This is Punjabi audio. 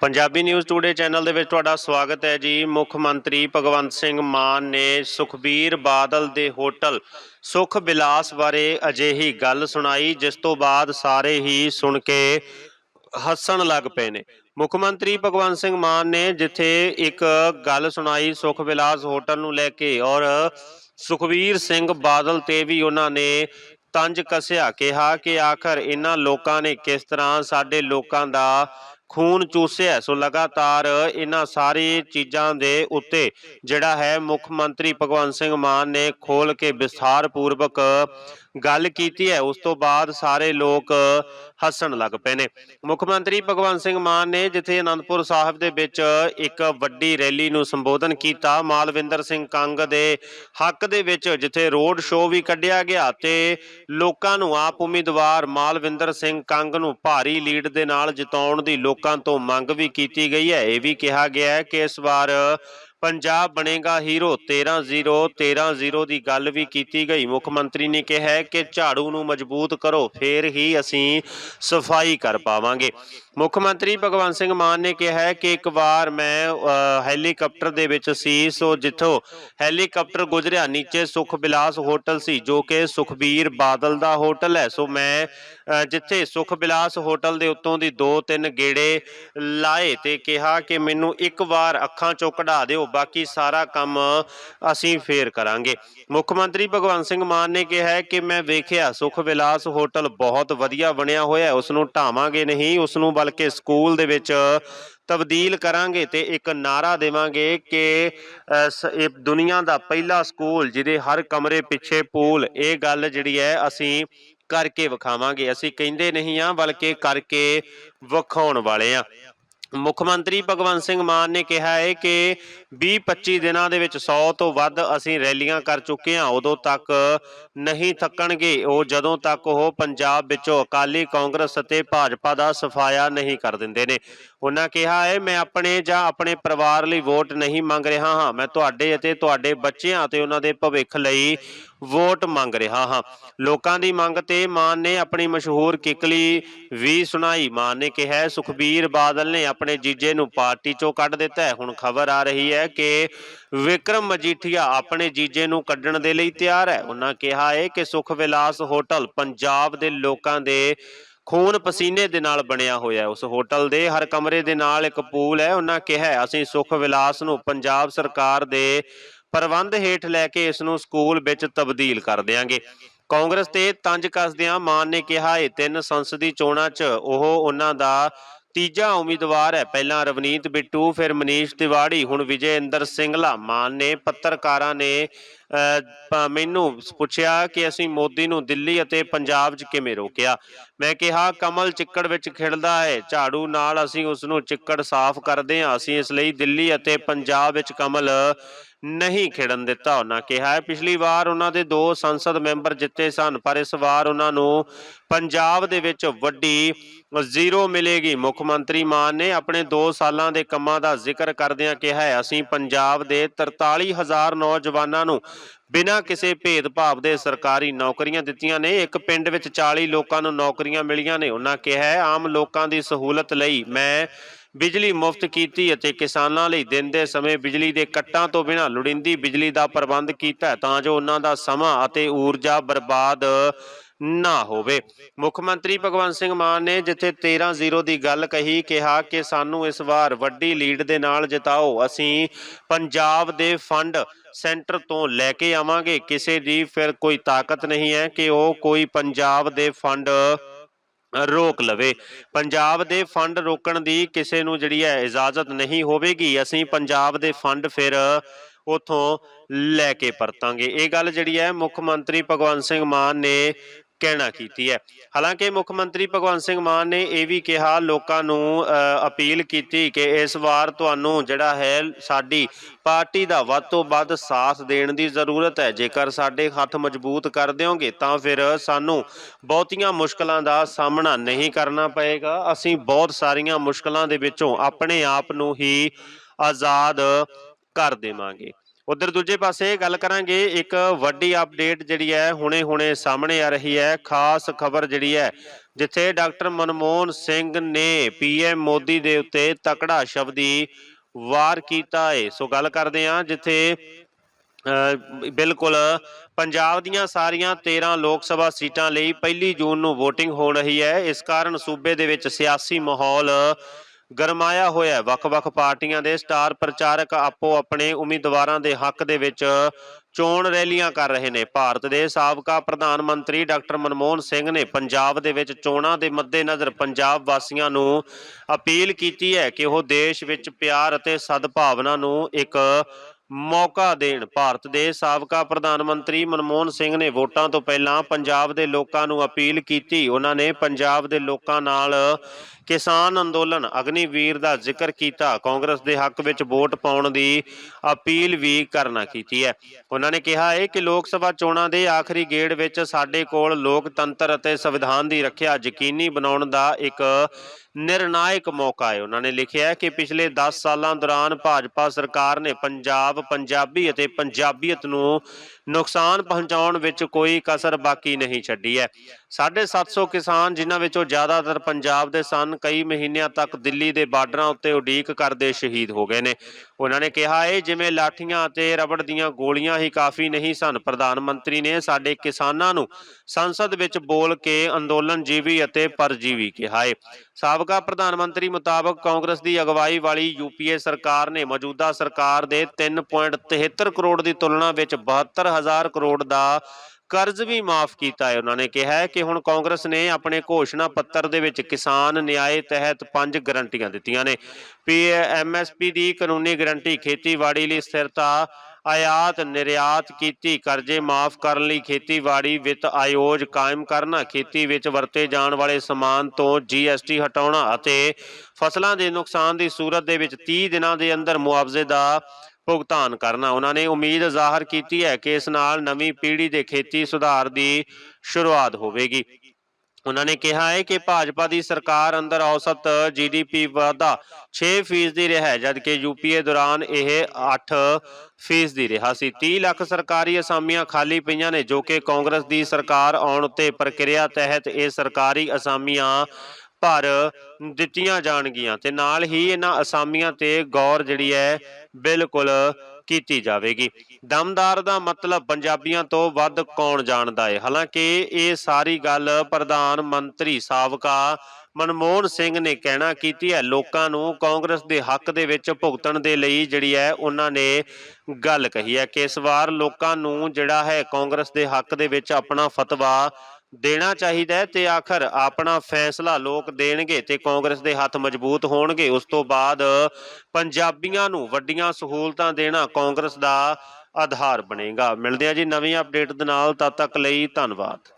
ਪੰਜਾਬੀ ਨਿਊਜ਼ ਟੂਡੇ ਚੈਨਲ ਦੇ ਵਿੱਚ ਤੁਹਾਡਾ ਸਵਾਗਤ ਹੈ ਜੀ। ਮੁੱਖ ਮੰਤਰੀ ਭਗਵੰਤ ਸਿੰਘ ਮਾਨ ਨੇ ਸੁਖਬੀਰ ਬਾਦਲ ਦੇ ਹੋਟਲ ਸੁਖ ਬਿਲਾਸ ਬਾਰੇ ਅਜਿਹੀ ਗੱਲ ਸੁਣਾਈ, ਜਿਸ ਤੋਂ ਬਾਅਦ ਸਾਰੇ ਹੀ ਸੁਣ ਕੇ ਹੱਸਣ ਲੱਗ ਪਏ ਨੇ। ਮੁੱਖ ਮੰਤਰੀ ਭਗਵੰਤ ਸਿੰਘ ਮਾਨ ਨੇ ਜਿੱਥੇ ਇੱਕ ਗੱਲ ਸੁਣਾਈ, ਸੁਖ ਬਿਲਾਸ ਹੋਟਲ ਨੂੰ ਲੈ ਕੇ, ਔਰ ਸੁਖਬੀਰ ਸਿੰਘ ਬਾਦਲ ਤੇ ਵੀ ਉਹਨਾਂ ਨੇ ਤੰਜ ਕੱਸਿਆ, ਕਿਹਾ ਕਿ ਆਖਰ ਇਹਨਾਂ ਲੋਕਾਂ ਨੇ ਕਿਸ ਤਰ੍ਹਾਂ ਸਾਡੇ ਲੋਕਾਂ ਦਾ ਖੂਨ ਚੂਸਿਆ। ਸੋ ਲਗਾਤਾਰ ਇਹਨਾਂ ਸਾਰੀ ਚੀਜ਼ਾਂ ਦੇ ਉੱਤੇ ਜਿਹੜਾ ਹੈ ਮੁੱਖ ਮੰਤਰੀ ਭਗਵੰਤ ਸਿੰਘ ਮਾਨ ਨੇ ਖੋਲ ਕੇ ਵਿਸਥਾਰ ਪੂਰਵਕ ਗੱਲ ਕੀਤੀ ਹੈ। ਉਸ ਤੋਂ ਬਾਅਦ ਸਾਰੇ ਲੋਕ ਹੱਸਣ ਲੱਗ ਪਏ ਨੇ। ਮੁੱਖ ਮੰਤਰੀ ਭਗਵੰਤ ਸਿੰਘ ਮਾਨ ਨੇ ਜਿੱਥੇ ਅਨੰਦਪੁਰ ਸਾਹਿਬ ਦੇ ਵਿੱਚ ਇੱਕ ਵੱਡੀ ਰੈਲੀ ਨੂੰ ਸੰਬੋਧਨ ਕੀਤਾ, ਮਾਲਵਿੰਦਰ ਸਿੰਘ ਕੰਗ ਦੇ ਹੱਕ ਦੇ ਵਿੱਚ ਜਿੱਥੇ ਰੋਡ ਸ਼ੋਅ ਵੀ ਕੱਢਿਆ ਗਿਆ ਤੇ ਲੋਕਾਂ ਨੂੰ ਆਪ ਉਮੀਦਵਾਰ ਮਾਲਵਿੰਦਰ ਸਿੰਘ ਕੰਗ ਨੂੰ ਭਾਰੀ ਲੀਡ ਦੇ ਨਾਲ ਜਿਤਾਉਣ ਦੀ ਲੋਕ ਲੋਕਾਂ ਤੋਂ ਮੰਗ ਵੀ ਕੀਤੀ ਗਈ ਹੈ। ਇਹ ਵੀ ਕਿਹਾ ਗਿਆ ਹੈ ਕਿ ਇਸ ਵਾਰ ਪੰਜਾਬ ਬਣੇਗਾ ਹੀਰੋ। 13-0 13-0 ਦੀ ਗੱਲ ਵੀ ਕੀਤੀ ਗਈ। ਮੁੱਖ ਮੰਤਰੀ ਨੇ ਕਿਹਾ ਕਿ ਝਾੜੂ ਨੂੰ ਮਜ਼ਬੂਤ ਕਰੋ, ਫੇਰ ਹੀ ਅਸੀਂ ਸਫ਼ਾਈ ਕਰ ਪਾਵਾਂਗੇ। ਮੁੱਖ ਮੰਤਰੀ ਭਗਵੰਤ ਸਿੰਘ ਮਾਨ ਨੇ ਕਿਹਾ ਹੈ ਕਿ ਇੱਕ ਵਾਰ ਮੈਂ ਹੈਲੀਕਾਪਟਰ ਦੇ ਵਿੱਚ ਸੀ, ਸੋ ਜਿੱਥੋਂ ਹੈਲੀਕਾਪਟਰ ਗੁਜ਼ਰਿਆ, ਨੀਚੇ ਸੁਖ ਬਿਲਾਸ ਹੋਟਲ ਸੀ, ਜੋ ਕਿ ਸੁਖਬੀਰ ਬਾਦਲ ਦਾ ਹੋਟਲ ਹੈ। ਸੋ ਮੈਂ ਜਿੱਥੇ ਸੁਖਬਿਲਾਸ ਹੋਟਲ ਦੇ ਉੱਤੋਂ ਦੀ ਦੋ ਤਿੰਨ ਗੇੜੇ ਲਾਏ ਤੇ ਕਿਹਾ ਕਿ ਮੈਨੂੰ ਇੱਕ ਵਾਰ ਅੱਖਾਂ ਚੋਂ ਕਢਾ ਦਿਓ, ਬਾਕੀ ਸਾਰਾ ਕੰਮ ਅਸੀਂ ਫੇਰ ਕਰਾਂਗੇ। ਮੁੱਖ ਮੰਤਰੀ ਭਗਵੰਤ ਸਿੰਘ ਮਾਨ ਨੇ ਕਿਹਾ ਹੈ ਕਿ ਮੈਂ ਵੇਖਿਆ ਸੁਖ ਵਿਲਾਸ ਹੋਟਲ ਬਹੁਤ ਵਧੀਆ ਬਣਿਆ ਹੋਇਆ ਹੈ ਉਸ ਨੂੰ ਢਾਵਾਂਗੇ ਨਹੀਂ ਉਸ ਨੂੰ ਬਲਕਿ ਸਕੂਲ ਦੇ ਵਿੱਚ ਤਬਦੀਲ ਕਰਾਂਗੇ ਤੇ ਇੱਕ ਨਾਰਾ ਦੇਵਾਂਗੇ ਕਿ ਅ, ਇਹ ਦੁਨੀਆ ਦਾ ਪਹਿਲਾ ਸਕੂਲ ਜਿਹਦੇ ਹਰ ਕਮਰੇ ਪਿੱਛੇ ਪੂਲ ਇਹ ਗੱਲ ਜਿਹੜੀ ਹੈ ਅਸੀਂ ਕਰਕੇ ਵਿਖਾਵਾਂਗੇ। ਅਸੀਂ ਕਹਿੰਦੇ ਨਹੀਂ ਆ ਬਲਕਿ ਕਰਕੇ ਵਿਖਾਉਣ ਵਾਲੇ ਆ ਮੁੱਖ ਮੰਤਰੀ ਭਗਵੰਤ ਸਿੰਘ ਮਾਨ ਨੇ ਕਿਹਾ ਹੈ ਕਿ 20-25 ਦਿਨਾਂ ਦੇ ਵਿੱਚ 100 ਤੋਂ ਵੱਧ ਅਸੀਂ ਰੈਲੀਆਂ ਕਰ ਚੁੱਕੇ ਹਾਂ। ਉਦੋਂ ਤੱਕ ਨਹੀਂ ਥੱਕਣਗੇ। ਉਹ ਜਦੋਂ ਤੱਕ ਉਹ ਪੰਜਾਬ ਵਿੱਚੋਂ ਅਕਾਲੀ ਕਾਂਗਰਸ ਅਤੇ ਭਾਜਪਾ ਦਾ ਸਫਾਇਆ ਨਹੀਂ ਕਰ ਦਿੰਦੇ ਨੇ। ਉਹਨਾਂ ਕਿਹਾ ਹੈ, ਮੈਂ ਆਪਣੇ ਜਾਂ ਆਪਣੇ ਪਰਿਵਾਰ ਲਈ ਵੋਟ ਨਹੀਂ ਮੰਗ ਰਿਹਾ ਹਾਂ। ਮੈਂ ਤੁਹਾਡੇ ਅਤੇ ਤੁਹਾਡੇ ਬੱਚਿਆਂ ਅਤੇ ਉਹਨਾਂ ਦੇ ਭਵਿੱਖ ਲਈ ਵੋਟ ਮੰਗ ਰਿਹਾ ਹਾਂ। ਲੋਕਾਂ ਦੀ ਮੰਗ ਤੇ ਮਾਨ ਨੇ ਆਪਣੀ ਮਸ਼ਹੂਰ ਕਿਕਲੀ ਵੀ ਸੁਣਾਈ। ਮਾਨ ਨੇ ਕਿਹਾ, ਸੁਖਬੀਰ ਬਾਦਲ ਨੇ ਆਪਣੇ ਜੀਜੇ ਨੂੰ ਪਾਰਟੀ ਚੋਂ ਕੱਢ ਦਿੱਤਾ ਹੈ। ਹੁਣ ਖਬਰ ਆ ਰਹੀ ਹੈ ਕਿ ਵਿਕਰਮ ਮਜੀਠੀਆ ਆਪਣੇ ਜੀਜੇ ਨੂੰ ਕੱਢਣ ਦੇ ਲਈ ਤਿਆਰ ਹੈ। ਉਹਨਾਂ ਕਿਹਾ ਹੈ ਕਿ ਸੁਖ ਵਿਲਾਸ ਹੋਟਲ ਪੰਜਾਬ ਦੇ ਲੋਕਾਂ ਦੇ ਖੂਨ ਪਸੀਨੇ ਦੇ ਨਾਲ ਬਣਿਆ ਹੋਇਆ ਹੈ। ਉਸ ਹੋਟਲ ਦੇ ਹਰ ਕਮਰੇ ਦੇ ਨਾਲ ਇੱਕ ਪੂਲ ਹੈ। ਉਹਨਾਂ ਕਿਹਾ ਅਸੀਂ ਸੁਖ ਵਿਲਾਸ ਨੂੰ ਪੰਜਾਬ ਸਰਕਾਰ ਦੇ ਪ੍ਰਬੰਧ ਹੇਠ ਲੈ ਕੇ ਇਸ ਨੂੰ ਸਕੂਲ ਵਿੱਚ ਤਬਦੀਲ ਕਰ ਦਿਆਂਗੇ। ਕਾਂਗਰਸ ਤੇ ਤੰਜ ਕੱਸਦਿਆਂ ਮਾਨ ਨੇ ਕਿਹਾ ਇਹ ਤਿੰਨ ਸੰਸਦੀ ਚੋਣਾਂ 'ਚ ਉਹ ਉਹਨਾਂ ਦਾ ਤੀਜਾ ਉਮੀਦਵਾਰ ਹੈ ਪਹਿਲਾਂ ਰਵਨੀਤ ਬਿੱਟੂ, ਫਿਰ ਮਨੀਸ਼ ਤਿਵਾੜੀ, ਹੁਣ ਵਿਜੇ ਇੰਦਰ ਸਿੰਗਲਾ। ਮਾਨ ਨੇ ਪੱਤਰਕਾਰਾਂ ਨੇ ਮੈਨੂੰ ਪੁੱਛਿਆ ਕਿ ਅਸੀਂ ਮੋਦੀ ਨੂੰ ਦਿੱਲੀ ਅਤੇ ਪੰਜਾਬ 'ਚ ਕਿਵੇਂ ਰੋਕਿਆ? ਮੈਂ ਕਿਹਾ, ਕਮਲ ਚਿੱਕੜ ਵਿੱਚ ਖਿੜਦਾ ਹੈ ਝਾੜੂ ਨਾਲ ਅਸੀਂ ਉਸ ਨੂੰ ਚਿੱਕੜ ਸਾਫ਼ ਕਰਦੇ ਹਾਂ ਅਸੀਂ ਇਸ ਲਈ ਦਿੱਲੀ ਅਤੇ ਪੰਜਾਬ ਵਿੱਚ ਕਮਲ ਨਹੀਂ ਖਿੜਨ ਦਿੱਤਾ। ਉਹਨਾਂ ਕਿਹਾ ਹੈ ਪਿਛਲੀ ਵਾਰ ਉਹਨਾਂ ਦੇ ਦੋ ਸੰਸਦ ਮੈਂਬਰ ਜਿੱਤੇ ਸਨ, ਪਰ ਇਸ ਵਾਰ ਉਹਨਾਂ ਨੂੰ ਪੰਜਾਬ ਦੇ ਵਿੱਚ ਵੱਡੀ ਜ਼ੀਰੋ ਮਿਲੇਗੀ। ਮੁੱਖ ਮੰਤਰੀ ਮਾਨ ਨੇ ਆਪਣੇ 2 ਸਾਲਾਂ ਦੇ ਕੰਮਾਂ ਦਾ ਜ਼ਿਕਰ ਕਰਦਿਆਂ ਕਿਹਾ ਹੈ ਅਸੀਂ ਪੰਜਾਬ ਦੇ 43000 ਨੌਜਵਾਨਾਂ ਨੂੰ ਬਿਨਾਂ ਕਿਸੇ ਭੇਦਭਾਵ ਦੇ ਸਰਕਾਰੀ ਨੌਕਰੀਆਂ ਦਿੱਤੀਆਂ ਨੇ। ਇੱਕ ਪਿੰਡ ਵਿੱਚ 40 ਲੋਕਾਂ ਨੂੰ ਨੌਕਰੀਆਂ ਮਿਲੀਆਂ ਨੇ। ਉਹਨਾਂ ਕਿਹਾ, ਆਮ ਲੋਕਾਂ ਦੀ ਸਹੂਲਤ ਲਈ ਮੈਂ ਬਿਜਲੀ ਮੁਫਤ ਕੀਤੀ ਅਤੇ ਕਿਸਾਨਾਂ ਲਈ ਦਿਨ ਦੇ ਸਮੇਂ ਬਿਜਲੀ ਦੇ ਕੱਟਾਂ ਤੋਂ ਬਿਨਾਂ ਲੋੜੀਂਦੀ ਬਿਜਲੀ ਦਾ ਪ੍ਰਬੰਧ ਕੀਤਾ ਤਾਂ ਜੋ ਉਹਨਾਂ ਦਾ ਸਮਾਂ ਅਤੇ ਊਰਜਾ ਬਰਬਾਦ ਨਾ ਹੋਵੇ। ਮੁੱਖ ਮੰਤਰੀ ਭਗਵੰਤ ਸਿੰਘ ਮਾਨ ਨੇ ਜਿੱਥੇ 13-0 ਦੀ ਗੱਲ ਕਹੀ, ਕਿਹਾ ਕਿ ਸਾਨੂੰ ਇਸ ਵਾਰ ਵੱਡੀ ਲੀਡ ਦੇ ਨਾਲ ਜਿਤਾਓ। ਅਸੀਂ ਪੰਜਾਬ ਦੇ ਫੰਡ ਸੈਂਟਰ ਤੋਂ ਲੈ ਕੇ ਆਵਾਂਗੇ। ਕਿਸੇ ਦੀ ਫਿਰ ਕੋਈ ਤਾਕਤ ਨਹੀਂ ਹੈ ਕਿ ਉਹ ਕੋਈ ਪੰਜਾਬ ਦੇ ਫੰਡ ਰੋਕ ਲਵੇ। ਪੰਜਾਬ ਦੇ ਫੰਡ ਰੋਕਣ ਦੀ ਕਿਸੇ ਨੂੰ ਜਿਹੜੀ ਹੈ ਇਜਾਜ਼ਤ ਨਹੀਂ ਹੋਵੇਗੀ। ਅਸੀਂ ਪੰਜਾਬ ਦੇ ਫੰਡ ਫਿਰ ਉਥੋਂ ਲੈ ਕੇ ਪਰਤਾਂਗੇ। ਇਹ ਗੱਲ ਜਿਹੜੀ ਹੈ ਮੁੱਖ ਮੰਤਰੀ ਭਗਵੰਤ ਸਿੰਘ ਮਾਨ ਨੇ ਕਹਿਣਾ ਕੀਤੀ ਹੈ। ਹਾਲਾਂਕਿ ਮੁੱਖ ਮੰਤਰੀ ਭਗਵੰਤ ਸਿੰਘ ਮਾਨ ਨੇ ਇਹ ਵੀ ਕਿਹਾ, ਲੋਕਾਂ ਨੂੰ ਅਪੀਲ ਕੀਤੀ ਕਿ ਇਸ ਵਾਰ ਤੁਹਾਨੂੰ ਜਿਹੜਾ ਹੈ, ਸਾਡੀ ਪਾਰਟੀ ਦਾ ਵੱਧ ਤੋਂ ਵੱਧ ਸਾਥ ਦੇਣ ਦੀ ਜ਼ਰੂਰਤ ਹੈ। ਜੇਕਰ ਸਾਡੇ ਹੱਥ ਮਜ਼ਬੂਤ ਕਰ ਦਿਓਗੇ, ਤਾਂ ਫਿਰ ਸਾਨੂੰ ਬਹੁਤੀਆਂ ਮੁਸ਼ਕਲਾਂ ਦਾ ਸਾਹਮਣਾ ਨਹੀਂ ਕਰਨਾ ਪਏਗਾ। ਅਸੀਂ ਬਹੁਤ ਸਾਰੀਆਂ ਮੁਸ਼ਕਲਾਂ ਦੇ ਵਿੱਚੋਂ ਆਪਣੇ ਆਪ ਨੂੰ ਹੀ ਆਜ਼ਾਦ ਕਰ ਦੇਵਾਂਗੇ। ਉਧਰ ਦੂਜੇ ਪਾਸੇ ਗੱਲ ਕਰਾਂਗੇ ਇੱਕ ਵੱਡੀ ਅਪਡੇਟ ਜਿਹੜੀ ਹੈ ਹੁਣੇ-ਹੁਣੇ ਸਾਹਮਣੇ ਆ ਰਹੀ ਹੈ, ਖਾਸ ਖਬਰ ਜਿਹੜੀ ਹੈ, ਜਿੱਥੇ ਡਾਕਟਰ ਮਨਮੋਹਨ ਸਿੰਘ ਨੇ ਪੀਐਮ ਮੋਦੀ ਦੇ ਉੱਤੇ ਤਕੜਾ ਸ਼ਬਦੀ ਵਾਰ ਕੀਤਾ ਹੈ ਸੋ ਗੱਲ ਕਰਦੇ ਹਾਂ ਜਿੱਥੇ ਬਿਲਕੁਲ ਪੰਜਾਬ ਦੀਆਂ ਸਾਰੀਆਂ 13 ਲੋਕ ਸਭਾ ਸੀਟਾਂ ਲਈ ਪਹਿਲੀ ਜੂਨ ਨੂੰ VOTING ਹੋ ਰਹੀ ਹੈ। ਇਸ ਕਾਰਨ ਸੂਬੇ ਦੇ ਵਿੱਚ ਸਿਆਸੀ ਮਾਹੌਲ ਗਰਮਾਇਆ ਹੋਇਆ ਵੱਖ-ਵੱਖ ਪਾਰਟੀਆਂ ਦੇ ਸਟਾਰ ਪ੍ਰਚਾਰਕ ਆਪੋ ਆਪਣੇ ਉਮੀਦਵਾਰਾਂ ਦੇ ਹੱਕ ਦੇ ਵਿੱਚ ਚੋਣ ਰੈਲੀਆਂ ਕਰ ਰਹੇ ਨੇ। ਭਾਰਤ ਦੇ ਸਾਬਕਾ ਪ੍ਰਧਾਨ ਮੰਤਰੀ ਡਾਕਟਰ ਮਨਮੋਹਨ ਸਿੰਘ ਨੇ ਪੰਜਾਬ ਦੇ ਵਿੱਚ ਚੋਣਾਂ ਦੇ ਮੱਦੇਨਜ਼ਰ ਪੰਜਾਬ ਵਾਸੀਆਂ ਨੂੰ ਅਪੀਲ ਕੀਤੀ ਹੈ ਕਿ ਉਹ ਦੇਸ਼ ਵਿੱਚ ਪਿਆਰ ਅਤੇ ਸਦਭਾਵਨਾ ਨੂੰ ਇੱਕ ਮੌਕਾ ਦੇਣ। ਭਾਰਤ ਦੇ ਸਾਬਕਾ ਪ੍ਰਧਾਨ ਮੰਤਰੀ ਮਨਮੋਹਨ ਸਿੰਘ ਨੇ ਵੋਟਾਂ ਤੋਂ ਪਹਿਲਾਂ ਪੰਜਾਬ ਦੇ ਲੋਕਾਂ ਨੂੰ ਅਪੀਲ ਕੀਤੀ। ਉਹਨਾਂ ਨੇ ਪੰਜਾਬ ਦੇ ਲੋਕਾਂ ਨਾਲ ਕਿਸਾਨ ਅੰਦੋਲਨ, ਅਗਨੀਵੀਰ ਦਾ ਜ਼ਿਕਰ ਕੀਤਾ। ਕਾਂਗਰਸ ਦੇ ਹੱਕ ਵਿੱਚ ਵੋਟ ਪਾਉਣ ਦੀ ਅਪੀਲ ਵੀ ਕਰਨਾ ਕੀਤੀ ਹੈ। ਉਹਨਾਂ ਨੇ ਕਿਹਾ ਹੈ ਕਿ ਲੋਕ ਸਭਾ ਚੋਣਾਂ ਦੇ ਆਖਰੀ ਗੇੜ ਵਿੱਚ ਸਾਡੇ ਕੋਲ ਲੋਕਤੰਤਰ ਅਤੇ ਸੰਵਿਧਾਨ ਦੀ ਰੱਖਿਆ ਯਕੀਨੀ ਬਣਾਉਣ ਦਾ ਇੱਕ ਨਿਰਣਾਇਕ ਮੌਕਾ ਹੈ। ਉਹਨਾਂ ਨੇ ਲਿਖਿਆ ਕਿ ਪਿਛਲੇ 10 ਸਾਲਾਂ ਦੌਰਾਨ ਭਾਜਪਾ ਸਰਕਾਰ ਨੇ ਪੰਜਾਬ, ਪੰਜਾਬੀ ਅਤੇ ਪੰਜਾਬੀਅਤ ਨੂੰ ਨੁਕਸਾਨ ਪਹੁੰਚਾਉਣ ਵਿੱਚ ਕੋਈ ਕਸਰ ਬਾਕੀ ਨਹੀਂ ਛੱਡੀ ਹੈ। 750 ਕਿਸਾਨ ਜਿਨ੍ਹਾਂ ਵਿੱਚੋਂ ਜ਼ਿਆਦਾਤਰ ਪੰਜਾਬ ਦੇ ਸਨ, ਕਈ ਮਹੀਨਿਆਂ ਤੱਕ ਦਿੱਲੀ ਦੇ ਬਾਰਡਰਾਂ ਉੱਤੇ ਉਡੀਕ ਕਰਦੇ ਸ਼ਹੀਦ ਹੋ ਗਏ ਨੇ। ਉਹਨਾਂ ਨੇ ਕਿਹਾ ਹੈ ਜਿਵੇਂ ਲਾਠੀਆਂ ਅਤੇ ਰਬੜ ਦੀਆਂ ਗੋਲੀਆਂ ਹੀ ਕਾਫੀ ਨਹੀਂ ਸਨ। ਪ੍ਰਧਾਨ ਮੰਤਰੀ ਨੇ ਸਾਡੇ ਕਿਸਾਨਾਂ ਨੂੰ ਸੰਸਦ ਵਿੱਚ ਬੋਲ ਕੇ ਅੰਦੋਲਨ ਜੀਵੀ ਅਤੇ ਪਰਜੀਵੀ ਕਿਹਾ ਹੈ ਸਾਬਕਾ ਪ੍ਰਧਾਨ ਮੰਤਰੀ ਮੁਤਾਬਕ ਕਾਂਗਰਸ ਦੀ ਅਗਵਾਈ ਵਾਲੀ ਯੂਪੀਏ ਸਰਕਾਰ ਨੇ ਮੌਜੂਦਾ ਸਰਕਾਰ ਦੇ 3.73 ਕਰੋੜ ਦੀ ਤੁਲਨਾ ਵਿੱਚ 72000 ਕਰੋੜ ਦਾ ਕਰਜ਼ ਵੀ ਮਾਫ ਕੀਤਾ ਹੈ। ਉਹਨਾਂ ਨੇ ਕਿਹਾ ਹੈ ਕਿ ਹੁਣ ਕਾਂਗਰਸ ਨੇ ਆਪਣੇ ਘੋਸ਼ਣਾ ਪੱਤਰ ਦੇ ਵਿੱਚ ਕਿਸਾਨ ਨਿਆਂ ਤਹਿਤ ਪੰਜ ਗਰੰਟੀਆਂ ਦਿੱਤੀਆਂ ਨੇ। ਪੀ ਐਮਐਸਪੀ ਦੀ ਕਾਨੂੰਨੀ ਗਰੰਟੀ ਖੇਤੀਬਾੜੀ ਲਈ ਸਥਿਰਤਾ, ਆਯਾਤ, ਨਿਰਯਾਤ ਕੀਤੀ, ਕਰਜ਼ੇ ਮਾਫ ਕਰਨ ਲਈ ਖੇਤੀਬਾੜੀ ਵਿੱਤ ਆਯੋਜ ਕਾਇਮ ਕਰਨਾ, ਖੇਤੀ ਵਿੱਚ ਵਰਤੇ ਜਾਣ ਵਾਲੇ ਸਮਾਨ ਤੋਂ ਜੀਐਸਟੀ ਹਟਾਉਣਾ ਅਤੇ ਫਸਲਾਂ ਦੇ ਨੁਕਸਾਨ ਦੀ ਸੂਰਤ ਦੇ ਵਿੱਚ 30 ਦਿਨਾਂ ਦੇ ਅੰਦਰ ਮੁਆਵਜ਼ੇ ਦਾ ਭੁਗਤਾਨ ਕਰਨਾ। ਉਹਨਾਂ ਨੇ ਉਮੀਦ ਜ਼ਾਹਰ ਕੀਤੀ ਹੈ ਕਿ ਇਸ ਨਾਲ ਨਵੀਂ ਪੀੜ੍ਹੀ ਦੇ ਖੇਤੀ ਸੁਧਾਰ ਦੀ ਸ਼ੁਰੂਆਤ ਹੋਵੇਗੀ। ਉਹਨਾਂ ਨੇ ਕਿਹਾ ਹੈ ਕਿ ਭਾਜਪਾ ਦੀ ਸਰਕਾਰ ਅੰਦਰ ਔਸਤ ਜੀਡੀਪੀ ਵਾਧਾ 6% ਦੀ ਰਿਹਾ ਹੈ, ਜਦਕਿ ਯੂਪੀਏ ਦੌਰਾਨ ਇਹ 8% ਦੀ ਰਿਹਾ ਸੀ। 30 ਲੱਖ ਸਰਕਾਰੀ ਅਸਾਮੀਆਂ ਖਾਲੀ ਪਈਆਂ ਨੇ, ਜੋ ਕਿ ਕਾਂਗਰਸ ਦੀ ਸਰਕਾਰ ਆਉਣ ਉੱਤੇ ਪ੍ਰਕਿਰਿਆ ਤਹਿਤ ਇਹ ਸਰਕਾਰੀ ਅਸਾਮੀਆਂ ਭਰ ਦਿੱਤੀਆਂ ਜਾਣਗੀਆਂ ਤੇ ਨਾਲ ਹੀ ਇਹਨਾਂ ਅਸਾਮੀਆਂ ਤੇ ਗੌਰ ਜਿਹੜੀ ਹੈ ਬਿਲਕੁਲ ਕੀਤੀ ਜਾਵੇਗੀ। ਦਮਦਾਰ ਦਾ ਮਤਲਬ ਪੰਜਾਬੀਆਂ ਤੋਂ ਵੱਧ ਕੌਣ ਜਾਣਦਾ ਹੈ ਹਾਲਾਂਕਿ ਇਹ ਸਾਰੀ ਗੱਲ ਪ੍ਰਧਾਨ ਮੰਤਰੀ ਸਾਬਕਾ ਮਨਮੋਹਨ ਸਿੰਘ ਨੇ ਕਹਿਣਾ ਕੀਤੀ ਹੈ। ਲੋਕਾਂ ਨੂੰ ਕਾਂਗਰਸ ਦੇ ਹੱਕ ਦੇ ਵਿੱਚ ਭੁਗਤਣ ਦੇ ਲਈ ਜਿਹੜੀ ਹੈ ਉਹਨਾਂ ਨੇ ਗੱਲ ਕਹੀ ਹੈ ਕਿ ਇਸ ਵਾਰ ਲੋਕਾਂ ਨੂੰ ਜਿਹੜਾ ਹੈ ਕਾਂਗਰਸ ਦੇ ਹੱਕ ਦੇ ਵਿੱਚ ਆਪਣਾ ਫਤਵਾ ਦੇਣਾ ਚਾਹੀਦਾ ਹੈ ਤੇ ਆਖਰ ਆਪਣਾ ਫੈਸਲਾ ਲੋਕ ਦੇਣਗੇ ਤੇ ਕਾਂਗਰਸ ਦੇ ਹੱਥ ਮਜ਼ਬੂਤ ਹੋਣਗੇ। ਉਸ ਤੋਂ ਬਾਅਦ ਪੰਜਾਬੀਆਂ ਨੂੰ ਵੱਡੀਆਂ ਸਹੂਲਤਾਂ ਦੇਣਾ ਕਾਂਗਰਸ ਦਾ ਆਧਾਰ ਬਣੇਗਾ। ਮਿਲਦੇ ਆ ਜੀ ਨਵੀਂ ਅਪਡੇਟ ਦੇ ਨਾਲ, ਤਦ ਤੱਕ ਲਈ ਧੰਨਵਾਦ।